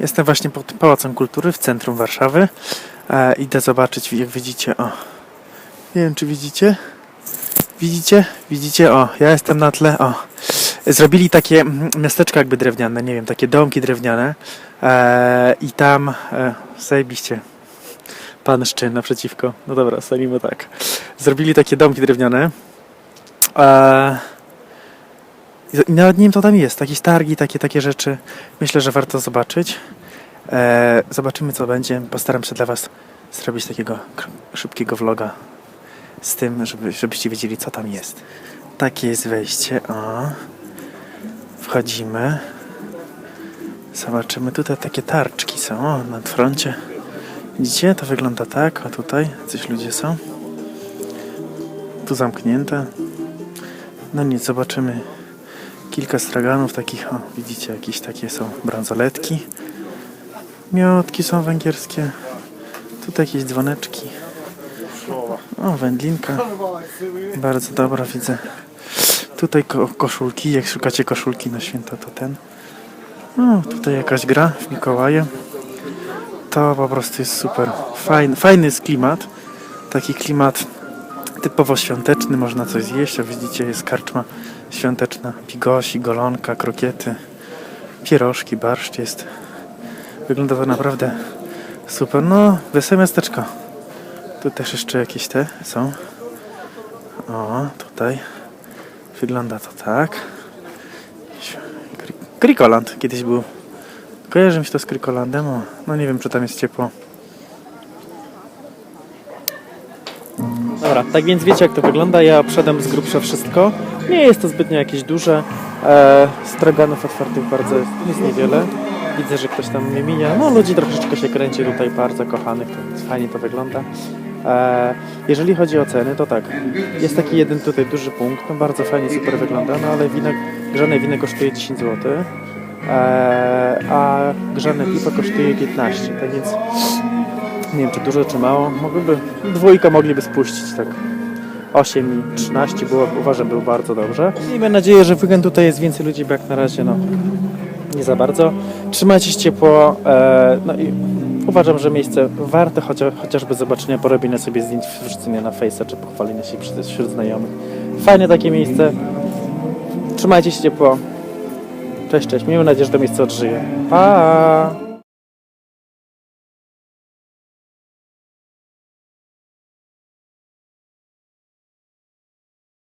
Jestem właśnie pod Pałacem Kultury w centrum Warszawy. E, idę zobaczyć, jak widzicie, o. Nie wiem, czy widzicie? Widzicie? Widzicie? O, ja jestem na tle, o. Zrobili takie mm, miasteczko jakby drewniane, nie wiem, takie domki drewniane. E, I tam, e, zajebiście, pan Szczyn naprzeciwko. No dobra, stanimy tak. Zrobili takie domki drewniane. E, i nawet nie wiem, co tam jest. Jakieś targi, takie, takie rzeczy. Myślę, że warto zobaczyć. E, zobaczymy, co będzie. Postaram się dla Was zrobić takiego szybkiego vloga z tym, żeby, żebyście wiedzieli, co tam jest. Takie jest wejście. O. Wchodzimy. Zobaczymy. Tutaj takie tarczki są. O, na froncie. Widzicie? To wygląda tak. A tutaj coś ludzie są. Tu zamknięte. No nic, zobaczymy kilka straganów takich, o widzicie, jakieś takie są bransoletki. Miotki są węgierskie. Tutaj jakieś dzwoneczki. O, wędlinka. Bardzo dobra, widzę. Tutaj ko koszulki, jak szukacie koszulki na święto, to ten. O, tutaj jakaś gra w Mikołaje. To po prostu jest super. Fajny, fajny jest klimat. Taki klimat typowo świąteczny, można coś zjeść, a widzicie, jest karczma świąteczna, bigosi, golonka, krokiety, pierożki, barszcz jest. Wygląda to naprawdę super. No, wesołe miasteczko. Tu też jeszcze jakieś te są. O, tutaj wygląda to tak. Kri- Krikoland kiedyś był. Kojarzy mi się to z Krikolandem. No nie wiem, czy tam jest ciepło. Dobra, tak więc wiecie jak to wygląda. Ja przedem z grubsza wszystko. Nie jest to zbytnio jakieś duże. E, straganów otwartych bardzo jest, niewiele. Widzę, że ktoś tam mnie mija. No ludzi troszeczkę się kręci tutaj, bardzo kochanych, więc fajnie to wygląda. E, jeżeli chodzi o ceny, to tak. Jest taki jeden tutaj duży punkt, no bardzo fajnie, super wygląda, no ale grzane wino kosztuje 10 zł. E, a grzane piwo kosztuje 15, tak więc nie wiem czy dużo czy mało, mogłyby, dwójkę mogliby spuścić tak 8 i 13 było, uważam, był bardzo dobrze. Mam nadzieję, że w weekend tutaj jest więcej ludzi, bo jak na razie no nie za bardzo. Trzymajcie się ciepło, e, no i uważam, że miejsce warte chociaż, chociażby zobaczenia, porobienia sobie zdjęć, wrzucenia na Face'a czy pochwalenia się wśród, wśród znajomych. Fajne takie miejsce. Trzymajcie się ciepło. Cześć, cześć. Miejmy nadzieję, że to miejsce odżyje. Pa!